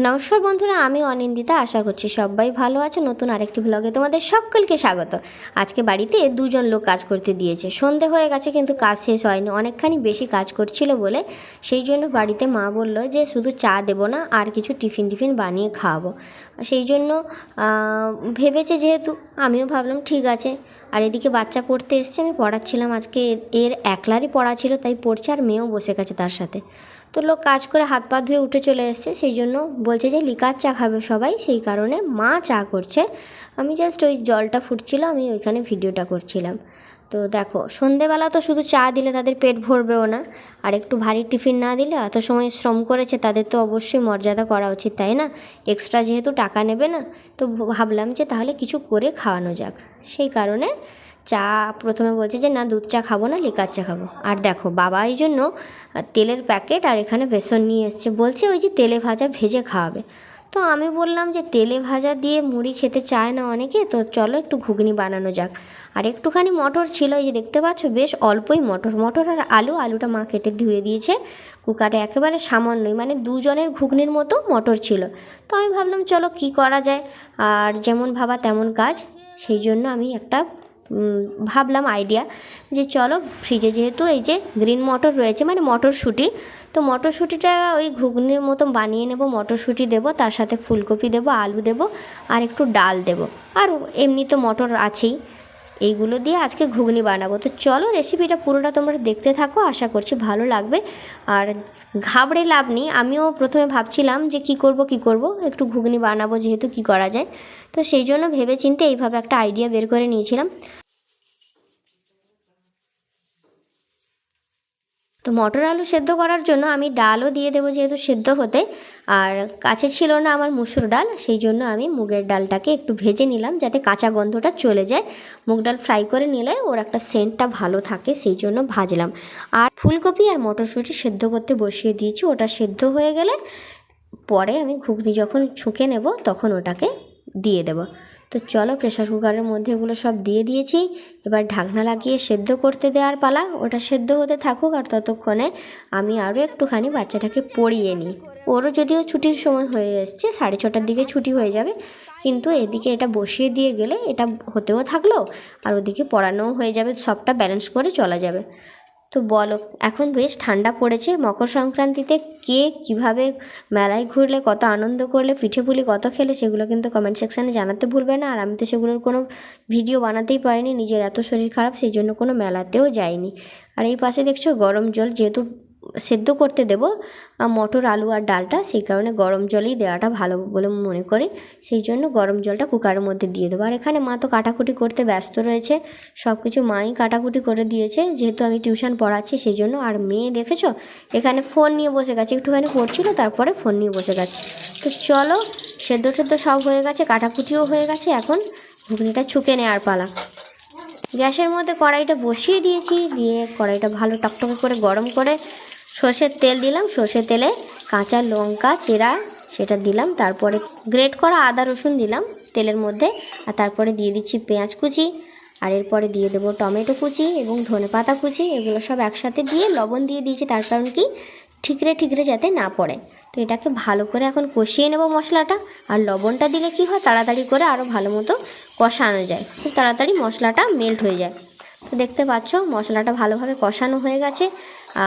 নমস্কার বন্ধুরা, আমি অনিন্দিতা। আশা করছি সবাই ভালো আছে। নতুন আরেকটি ব্লগে তোমাদের সকলকে স্বাগত। আজকে বাড়িতে দুজন লোক কাজ করতে দিয়েছে। সন্ধে হয়ে গেছে কিন্তু কাজ শেষ হয়নি। অনেকখানি বেশি কাজ করছিল বলে সেই জন্য বাড়িতে মা বলল যে, শুধু চা দেবো না, আর কিছু টিফিন টিফিন বানিয়ে খাওয়াবো। সেই জন্য ভেবেছে যেহেতু, আমিও ভাবলাম ঠিক আছে। আর এদিকে বাচ্চা পড়তে এসছে। আমি পড়াচ্ছিলাম আজকে। এর- একলারই পড়া ছিল, তাই পড়ছে আর মেয়েও বসে গেছে তার সাথে। তো লোক কাজ করে হাত পা ধুয়ে উঠে চলে এসছে, সেই জন্য বলছে যে লিকার চা খাবে সবাই, সেই কারণে মা চা করছে। আমি জাস্ট ওই জলটা ফুটছিল, আমি ওইখানে ভিডিওটা করছিলাম। তো দেখো, সন্ধেবেলা তো শুধু চা দিলে তাদের পেট ভরবেও না, আর একটু ভারী টিফিন না দিলে এত সময় শ্রম করেছে, তাদের তো অবশ্যই মর্যাদা করা উচিত, তাই না? এক্সট্রা যেহেতু টাকা নেবে না, তো ভাবলাম যে তাহলে কিছু করে খাওয়ানো যাক। সেই কারণে চা প্রথমে বলছে যে, না, দুধ চা খাব না, লিকার চা খাব। আর দেখো, বাবা এই জন্য তেলের প্যাকেট আর এখানে বেসন নিয়ে এসছে। বলছে, ওই যে তেলে ভাজা ভেজে খাওয়াবে। তো আমি বললাম যে, তেলে ভাজা দিয়ে মুড়ি খেতে চায় না অনেকে, তো চলো একটু ঘুগনি বানানো যাক। আর একটুখানি মটর ছিল, এই যে দেখতে পাচ্ছ, বেশ অল্পই মটর। মটর আর আলু, আলুটা মা কেটে ধুয়ে দিয়েছে। কুকারে একেবারে সামান্যই মানে দুজনের ঘুগনির মতো মটর ছিল। তো আমি ভাবলাম, চলো, কি করা যায়? আর যেমন ভাবা তেমন কাজ। সেই জন্য আমি একটা ভাবলাম আইডিয়া যে চলো ফ্রিজে যেহেতু এই যে গ্রিন মটর রয়েছে মানে মটরশুঁটি, তো মটরশুঁটিটা ওই ঘুগনির মতন বানিয়ে নেব, মটরশুঁটি দেবো, তার সাথে ফুলকপি দেবো, আলু দেবো, আর একটু ডাল দেবো। আর এমনি তো মটর আছেই। এইগুলো দিয়ে আজকে ঘুগনি বানাবো। তো চলো রেসিপিটা পুরোটা তোমরা দেখতে থাকো, আশা করছি ভালো লাগবে। আর ঘাবড়ে লাভ নেই, আমিও প্রথমে ভাবছিলাম যে কি করব কি করব, একটু ঘুগনি বানাবো যেহেতু কি করা যায়। তো সেই জন্য ভেবে চিনতে এইভাবে একটা আইডিয়া বের করে নিয়েছিলাম। তো মটর আলু সেদ্ধ করার জন্য আমি ডালও দিয়ে দেবো যেহেতু সেদ্ধ হতে। আর কাছে ছিল না আমার মুসুর ডাল, সেই জন্য আমি মুগের ডালটাকে একটু ভেজে নিলাম যাতে কাঁচা গন্ধটা চলে যায়। মুগ ডাল ফ্রাই করে নিলে ওর একটা সেন্টটা ভালো থাকে, সেই জন্য ভাজলাম। আর ফুলকপি আর মটরশুঁটি সেদ্ধ করতে বসিয়ে দিয়েছি, ওটা সেদ্ধ হয়ে গেলে পরে আমি ঘুগনি যখন ছুঁকে নেব তখন ওটাকে দিয়ে দেবো। তো চলো প্রেশার কুকারের মধ্যে এগুলো সব দিয়ে দিয়েছি। এবার ঢাকনা লাগিয়ে সেদ্ধ করতে দেওয়ার পালা, ওটা সেদ্ধ হতে থাকুক আর ততক্ষণে আমি আরও একটুখানি বাচ্চাটাকে পড়িয়ে নিই। ওরও যদিও ছুটির সময় হয়ে এসছে, সাড়ে ছটার দিকে ছুটি হয়ে যাবে, কিন্তু এদিকে এটা বসিয়ে দিয়ে গেলে এটা হতেও থাকল, আর ওদিকে পড়ানোও হয়ে যাবে, সবটা ব্যালেন্স করে চলা যাবে। তো বলো, এখন বেশ ঠান্ডা পড়েছে, মকর সংক্রান্তিতে কে কীভাবে মেলায় ঘুরলে কত আনন্দ করলে পিঠেপুলি কত খেলে, সেগুলো কিন্তু কমেন্ট সেকশানে জানাতে ভুলবে না, আর আমি তো সেগুলোর কোনো ভিডিও বানাতেই পারিনি, নিজের এত শরীর খারাপ, সেই জন্য কোনো মেলাতেও যাইনি। আর এই পাশে দেখছ গরম জল, যেহেতু সেদ্ধ করতে দেবো। মটর, আলু আর ডালটা সেই কারণে গরম জলেই দেওয়াটা ভালো বলে মনে করি। সেই জন্য গরম জলটা কুকারের মধ্যে দিয়ে দেবো। আর এখানে মা তো কাটাকুটি করতে ব্যস্ত রয়েছে। সব কিছু মাই কাটাকুটি করে দিয়েছে। যেহেতু আমি টিউশন পড়াচ্ছি সেই জন্য আর মেয়ে দেখেছ? এখানে ফোন নিয়ে বসে গেছে। একটুখানি পড়ছিল, তারপরে ফোন নিয়ে বসে গেছে। তো চলো, সেদ্ধ টেদ্ধ সব হয়ে গেছে, কাটাকুটিও হয়ে গেছে। এখন ঘুগনিটা ছুকে নেওয়ার পালা। গ্যাসের মধ্যে কড়াইটা বসিয়ে দিয়েছি। দিয়ে কড়াইটা ভালো টকটকে করে গরম করে সর্ষের তেল দিলাম, সর্ষের তেলে কাঁচা লঙ্কা, চেরা সেটা দিলাম, তারপরে গ্রেট করা আদা রসুন দিলাম তেলের মধ্যে, আর তারপরে দিয়ে দিচ্ছি পেঁয়াজ কুচি, আর এরপরে দিয়ে দেবো টমেটো কুচি এবং ধনে পাতা কুচি, এগুলো সব একসাথে দিয়ে লবণ দিয়ে দিয়েছি, তার কারণ কি ঠিকরে ঠিকরে যাতে না পড়ে। তো এটাকে ভালো করে এখন কষিয়ে নেব মশলাটা, আর লবণটা দিলে কি হয় তাড়াতাড়ি করে আরও ভালো মতো কষানো যায়, খুব তাড়াতাড়ি মশলাটা মেল্ট হয়ে যায়। দেখতে পাচ্ছ, মশলাটা ভালোভাবে কষানো হয়ে গেছে।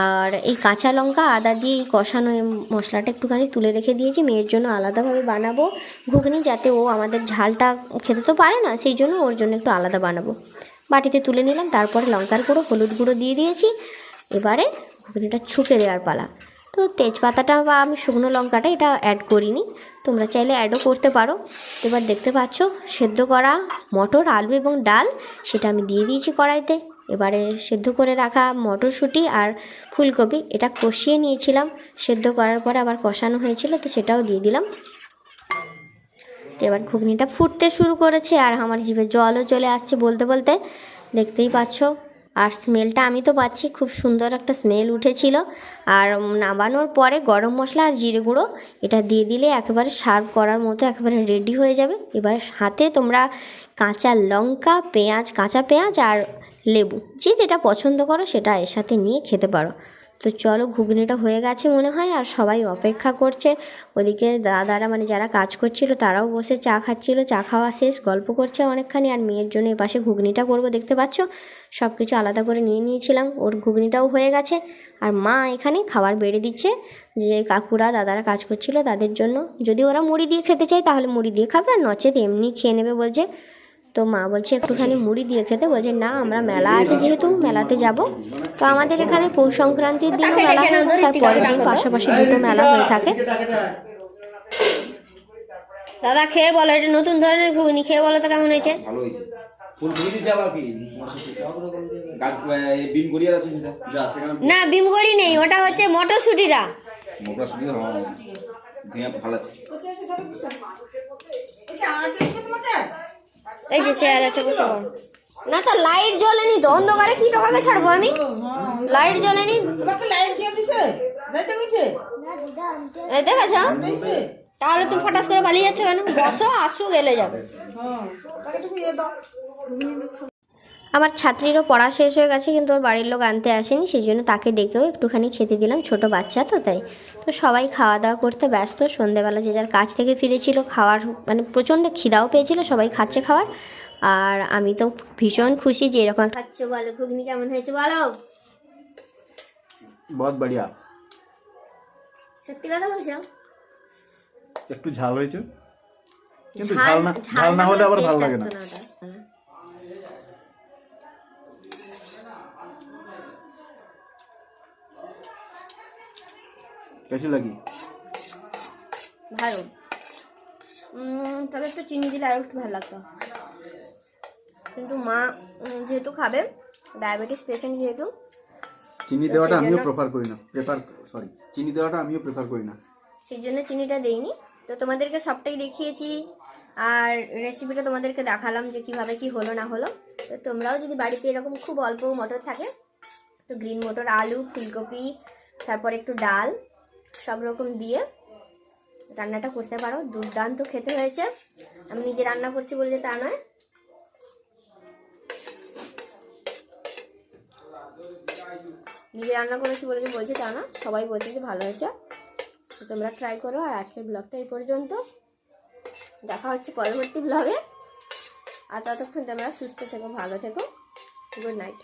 আর এই কাঁচা লঙ্কা আদা দিয়ে এই কষানো মশলাটা একটুখানি তুলে রেখে দিয়েছি। মেয়ের জন্য আলাদাভাবে বানাবো ঘুগনি যাতে ও আমাদের ঝালটা খেতে তো পারে না, সেই জন্য ওর জন্য একটু আলাদা বানাবো। বাটিতে তুলে নিলাম, তারপরে লঙ্কার গুঁড়ো, হলুদ গুঁড়ো দিয়ে দিয়েছি। এবারে ঘুগনিটা ছুঁকে দেওয়ার পালা। তো তেজপাতাটা বা আমি শুকনো লঙ্কাটা এটা অ্যাড করিনি, তোমরা চাইলে অ্যাডও করতে পারো। এবার দেখতে পাচ্ছ, সেদ্ধ করা মটর, আলু এবং ডাল, সেটা আমি দিয়ে দিয়েছি কড়াইতে। এবারে সেদ্ধ করে রাখা মটরশুঁটি আর ফুলকপি, এটা কষিয়ে নিয়েছিলাম। সেদ্ধ করার পরে আবার কষানো হয়েছিল, তো সেটাও দিয়ে দিলাম। তো এবার ঘুগনিটা ফুটতে শুরু করেছে আর আমার জিভে জলও চলে আসছে বলতে বলতে। দেখতেই পাচ্ছ, আর স্মেলটা আমি তো পাচ্ছি, খুব সুন্দর একটা স্মেল উঠেছিল। আর নামানোর পরে গরম মশলা আর জিরে গুঁড়ো, এটা দিয়ে দিলে একেবারে সার্ভ করার মতো একেবারে রেডি হয়ে যাবে। এবার হাতে তোমরা কাঁচা লঙ্কা, পেঁয়াজ, কাঁচা পেঁয়াজ আর লেবু। যে যেটা পছন্দ করো সেটা এর সাথে নিয়ে খেতে পারো। তো চলো ঘুগনিটা হয়ে গেছে মনে হয়, আর সবাই অপেক্ষা করছে। ওদিকে দাদারা মানে যারা কাজ করছিল তারাও বসে চা খাচ্ছিল। চা খাওয়া শেষ, গল্প করছে অনেকখানি, আর মেয়ের জন্য এপাশে ঘুগনিটা করব দেখতে পাচ্ছ? সব কিছু আলাদা করে নিয়ে নিয়েছিলাম। ওর ঘুগনিটাও হয়ে গেছে। আর মা এখানে খাবার বেড়ে দিচ্ছে যে কাকুরা, দাদারা কাজ করছিল তাদের জন্য। যদি ওরা মুড়ি দিয়ে খেতে চায় তাহলে মুড়ি দিয়ে খাবে, আর নচেত এমনি খেয়ে নেবে বলছে। তো মা বলছে একটুখানি মুড়ি দিয়ে খেতে। বলছে না আমরা মেলা আছে যেহেতু মেলাতে যাব। তো আমাদের এখানে পৌষ সংক্রান্তির দিনও মেলা হয় এবং তার পরের দিন পাশাপাশি দুটো মেলা হয়ে থাকে। দাদা খেয়ে বলো এটা নতুন ধরনের ঘুগনি খেয়ে বলো তো কেমন হয়েছে? ভালো না বিমগড়ি নেই ওটা হচ্ছে মটরশুটিরা। ধুয়ে ভালো আছে। এই যে চেয়ার আছে বসে। না তো লাইট জ্বলেনি তো অন্ধকারে কি টোকাকে ছাড়বো আমি? লাইট জ্বলেনি। তোমাকে লাইট কে দিছে। যাইতে গেছে এই দেখেছ তাহলে তুমি ফটাস করে পালিয়ে যাচ্ছ কেন? বসো আসো গেলে যাবে। হ্যাঁ। একটু ইয়ে দাও। আমার ছাত্রীরও পড়া শেষ হয়ে গেছে কিন্তু ওর বাড়ির লোক আনতে আসেনি সেই জন্য তাকে ডেকেও একটুখানি খেতে দিলাম ছোট বাচ্চা তো তাই। তো সবাই খাওয়া দাওয়া করতে ব্যস্ত সন্ধেবেলা যে যার কাজ থেকে ফিরেছিল খাওয়ার মানে প্রচণ্ড খিদাও পেয়েছিল সবাই খাচ্ছে খাওয়ার। আর আমি তো ভীষণ খুশি যে এরকম খাচ্ছ বলো ঘুগনি কেমন হয়েছে বলো? বহুত বড়িয়া। সত্যি কথা বলছো? একটু ঝাল হয়েছে কিন্তু ঝাল না ঝাল না হলে আবার ভালো লাগে না। ওটা। লাগি ভালো। তবে একটু চিনি দিলে আরও একটু ভালো লাগতো। কিন্তু মা যেহেতু খাবে ডায়াবেটিস পেশেন্ট যেহেতু চিনি দেওয়াটা আমিও প্রেফার করি না। প্রেফার সরি চিনি দেওয়াটা আমিও প্রেফার করি না। সেই জন্য চিনিটা দেইনি। তো তোমাদেরকে সবটাই দেখিয়েছি আর রেসিপিটা তোমাদেরকে দেখালাম যে কীভাবে কি হলো না হলো। তো তোমরাও যদি বাড়িতে এরকম খুব অল্প মটর থাকে তো গ্রিন মটর আলু ফুলকপি তারপর একটু ডাল সব রকম দিয়ে রান্নাটা করতে পারো। দুর্দান্ত খেতে হয়েছে। আমি নিজে রান্না করছি বলে তা নয়। নিজে রান্না করেছি বলে যে বলছি তা না। সবাই বলছে যে ভালো হয়েছে। তো তোমরা ট্রাই করো। আর আজকের ব্লগটা এই পর্যন্ত। দেখা হচ্ছে পরবর্তী ব্লগে আর ততক্ষণ তোমরা সুস্থ থেকো, ভালো থেকো। Good night